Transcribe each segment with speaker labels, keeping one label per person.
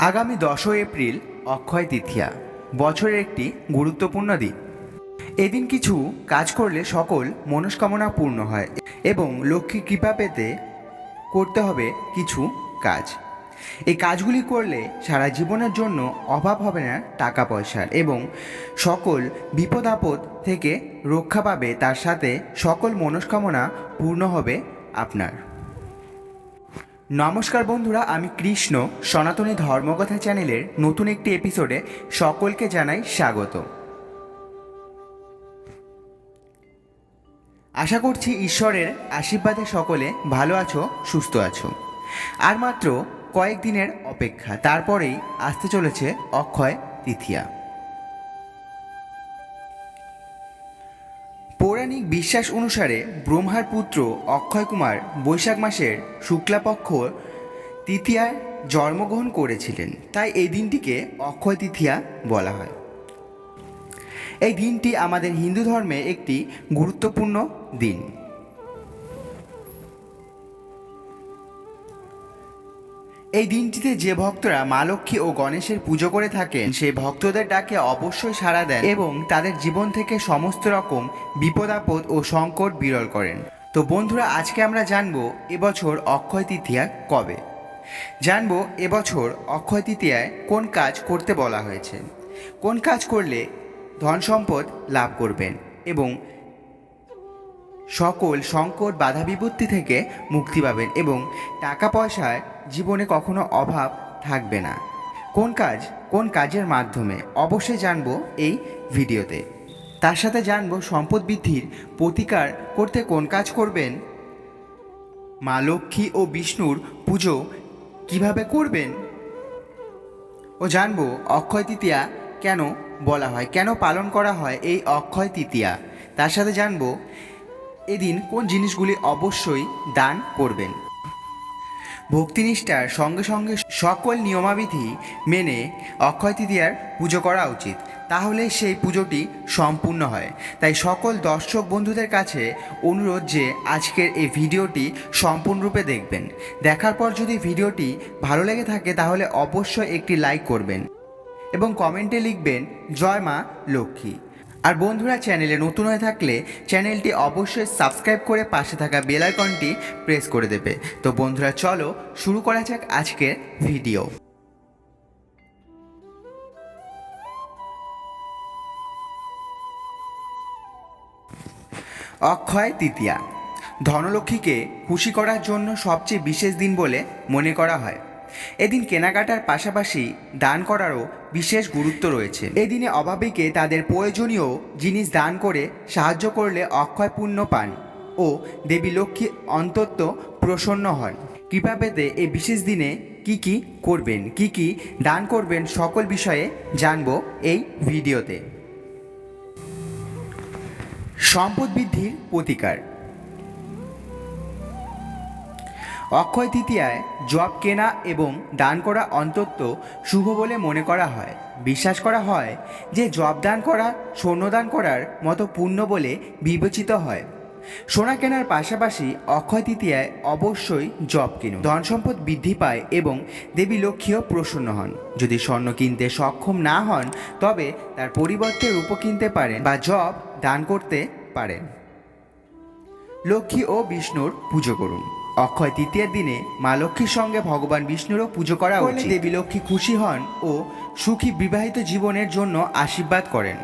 Speaker 1: আগামী দশই এপ্রিল, অক্ষয় তৃতীয়া বছরের একটি গুরুত্বপূর্ণ দিন। এদিন কিছু কাজ করলে সকল মনস্কামনা পূর্ণ হয় এবং লক্ষ্মী কৃপা পেতে করতে হবে কিছু কাজ। এই কাজগুলি করলে সারা জীবনের জন্য অভাব হবে না টাকা পয়সার এবং সকল বিপদ আপদ থেকে রক্ষা পাবে, তার সাথে সকল মনস্কামনা পূর্ণ হবে আপনার। নমস্কার বন্ধুরা, আমি কৃষ্ণ। সনাতনী ধর্মকথা চ্যানেলের নতুন একটি এপিসোডে সকলকে জানাই স্বাগত। আশা করছি ঈশ্বরের আশীর্বাদে সকলে ভালো আছো, সুস্থ আছো। আর মাত্র কয়েকদিনের অপেক্ষা, তারপরেই আসতে চলেছে অক্ষয় তৃতীয়া। বিশ্বাস অনুসারে ব্রহ্মার পুত্র অক্ষয় কুমার বৈশাখ মাসের শুক্লাপক্ষ তৃতীয়ায় জন্মগ্রহণ করেছিলেন। তাই এই দিনটিকে অক্ষয় তৃতীয়া বলা হয়। এই দিনটি আমাদের হিন্দু ধর্মে একটি গুরুত্বপূর্ণ দিন। এই দিনটিতে যে ভক্তরা মা লক্ষ্মী ও গণেশের পুজো করে থাকেন সেই ভক্তদের ডাকে অবশ্যই সাড়া দেন এবং তাদের জীবন থেকে সমস্ত রকম বিপদ, আপদ ও সংকট বিরল করেন। তো বন্ধুরা, আজকে আমরা জানব এবছর অক্ষয় তৃতীয়া কবে? জানব এবছর অক্ষয় তৃতীয়ায় কোন কাজ করতে বলা হয়েছে। কোন কাজ করলে ধন সম্পদ লাভ করবেন এবং সকল সংকট, বাধা বিপত্তি থেকে মুক্তি পাবেন এবং টাকা পয়সার জীবনে কখনো অভাব থাকবে না। কোন কাজ, কোন কাজের মাধ্যমে? অবশ্যই জানব এই ভিডিওতে। তার সাথে জানব সম্পদ বৃদ্ধির প্রতিকার করতে কোন কাজ করবেন? মা লক্ষ্মী ও বিষ্ণুর পুজো কীভাবে করবেন? ও জানব অক্ষয় তৃতীয়া কেন বলা হয়, কেন পালন করা হয় এই অক্ষয় তৃতীয়া। তার সাথে জানব এদিন কোন জিনিসগুলি অবশ্যই দান করবেন? ভক্তিনিষ্ঠার সঙ্গে সঙ্গে সকল নিয়মাবিধি মেনে অক্ষয় তৃতীয়ার পুজো করা উচিত। তাহলে সেই পুজোটি সম্পূর্ণ হয়। তাই সকল দর্শক বন্ধুদের কাছে অনুরোধ যে আজকের এই ভিডিওটি সম্পূর্ণরূপে দেখবেন। দেখার পর যদি ভিডিওটি ভালো লেগে থাকে তাহলে অবশ্যই একটি লাইক করবেন এবং কমেন্টে লিখবেন, জয় মা লক্ষ্মী। আর বন্ধুরা চ্যানেলে নতুন হয়ে থাকলে চ্যানেলটি অবশ্যই সাবস্ক্রাইব করে পাশে থাকা বেল আইকনটি প্রেস করে দেবে। তো বন্ধুরা, চলো শুরু করা যাক আজকের ভিডিও। অক্ষয় তৃতীয়া। ধনলক্ষ্মীকে খুশি করার জন্য সবচেয়ে বিশেষ দিন বলে মনে করা হয়। এদিন কেনাকাটার পাশাপাশি দান করারও বিশেষ গুরুত্ব রয়েছে। এদিনে অভাবীকে তাদের প্রয়োজনীয় জিনিস দান করে সাহায্য করলে অক্ষয় পুণ্য পান ও দেবী লক্ষ্মী অন্তত প্রসন্ন হন। কৃপা পেতে এই বিশেষ দিনে কি কি করবেন, কি কি দান করবেন সকল বিষয়ে জানব এই ভিডিওতে। সম্পদ বৃদ্ধির প্রতিকার অক্ষয় তৃতীয়ায় জব কেনা এবং দান করা অন্তত শুভ বলে মনে করা হয়। বিশ্বাস করা হয় যে জব দান করা স্বর্ণদান করার মতো পুণ্য বলে বিবেচিত হয়। সোনা কেনার পাশাপাশি অক্ষয় তৃতীয়ায় অবশ্যই জব কিনুন। ধন সম্পদ বৃদ্ধি পায় এবং দেবী লক্ষ্মীও প্রসন্ন হন। যদি স্বর্ণ কিনতে সক্ষম না হন, তবে তার পরিবর্তে রূপ কিনতে পারেন বা জব দান করতে পারেন। লক্ষ্মী ও বিষ্ণুর পুজো করুন। অক্ষয় তৃতীয়ার দিনে মা লক্ষ্মীর সঙ্গে ভগবান বিষ্ণুরও পুজো করা উচিত। দেবী লক্ষ্মী খুশি হন ও সুখী বিবাহিত জীবনের জন্য আশীর্বাদ করেন।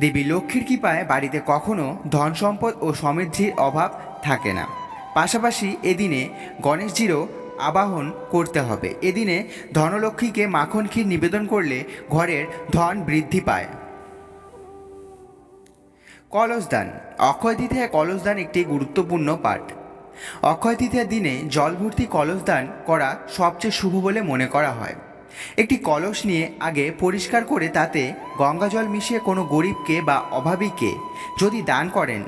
Speaker 1: দেবী লক্ষ্মীর কৃপায় বাড়িতে কখনো ধন সম্পদ ও সমৃদ্ধির অভাব থাকে না। পাশাপাশি এদিনে গণেশজিরও আবাহন করতে হবে। এদিনে ধনলক্ষ্মীকে মাখন ক্ষীর নিবেদন করলে ঘরের ধন বৃদ্ধি পায়। কলসদান। অক্ষয় তৃতীয়া কলসদান একটি গুরুত্বপূর্ণ পাঠ। অক্ষয় তৃতীয়ার দিনে জল ভর্তি কলসদান করা সবচেয়ে শুভ বলে মনে করা হয়। একটি কলস নিয়ে আগে পরিষ্কার করে তাতে গঙ্গা জল মিশিয়ে কোনো গরিবকে বা অভাবীকে যদি দান করেন,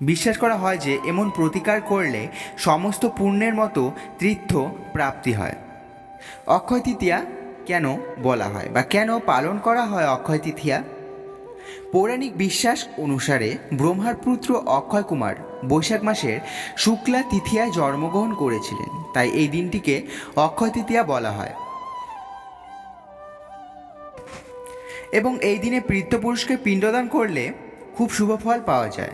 Speaker 1: বিশ্বাস করা হয় যে এমন প্রতিকার করলে সমস্ত পুণ্যের মতো তীর্থ প্রাপ্তি হয়। অক্ষয় তৃতীয়া কেন বলা হয় বা কেন পালন করা হয় অক্ষয় তৃতীয়া পৌরাণিক বিশ্বাস অনুসারে ব্রহ্মার পুত্র অক্ষয় কুমার বৈশাখ মাসের শুক্লা তিথিয়ায় জন্মগ্রহণ করেছিলেন। তাই এই দিনটিকে অক্ষয় তৃতীয়া বলা হয়। এবং এই দিনে পিতৃপুরুষকে পিণ্ডদান করলে খুব শুভ ফল পাওয়া যায়।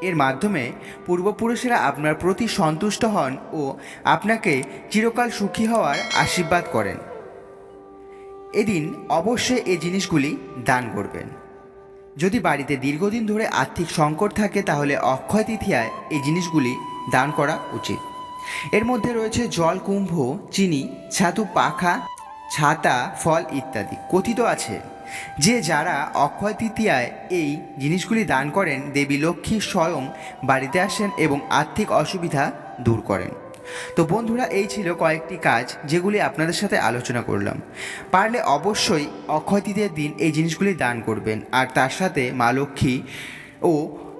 Speaker 1: এর মাধ্যমে পূর্বপুরুষেরা আপনার প্রতি সন্তুষ্ট হন ও আপনাকে চিরকাল সুখী হওয়ার আশীর্বাদ করেন। এদিন অবশ্যই এই জিনিসগুলি দান করবেন। যদি বাড়িতে দীর্ঘদিন ধরে আর্থিক সংকট থাকে, তাহলে অক্ষয় তৃতীয়ায় এই জিনিসগুলি দান করা উচিত। এর মধ্যে রয়েছে জল, কুম্ভ, চিনি, ছাতু, পাখা, ছাতা, ফল ইত্যাদি। কথিত আছে যে যারা অক্ষয় তৃতীয়ায় এই জিনিসগুলি দান করেন, দেবী লক্ষ্মী স্বয়ং বাড়িতে আসেন এবং আর্থিক অসুবিধা দূর করেন। তো বন্ধুরা, এই ছিল কয়েকটি কাজ যেগুলি আপনাদের সাথে আলোচনা করলাম। পারলে অবশ্যই অক্ষয় দিন এই জিনিসগুলি দান করবেন আর তার সাথে মা লক্ষ্মী ও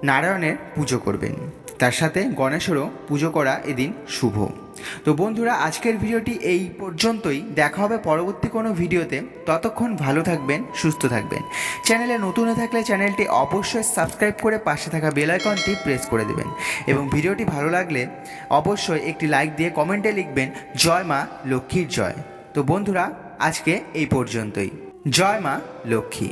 Speaker 1: নারায়ণের পুজো করবেন। তার সাথে গণেশেরও পুজো করা এদিন শুভ। তো বন্ধুরা, আজকের ভিডিওটি এই পর্যন্তই। দেখা হবে পরবর্তী কোনো ভিডিওতে। ততক্ষণ ভালো থাকবেন, সুস্থ থাকবেন। চ্যানেলে নতুন হয়ে থাকলে চ্যানেলটি অবশ্যই সাবস্ক্রাইব করে পাশে থাকা বেল আইকনটি প্রেস করে দেবেন। এবং ভিডিওটি ভালো লাগলে অবশ্যই একটি লাইক দিয়ে কমেন্টে লিখবেন, জয় মা লক্ষ্মীর জয়। তো বন্ধুরা, আজকে এই পর্যন্তই। জয় মা লক্ষ্মী।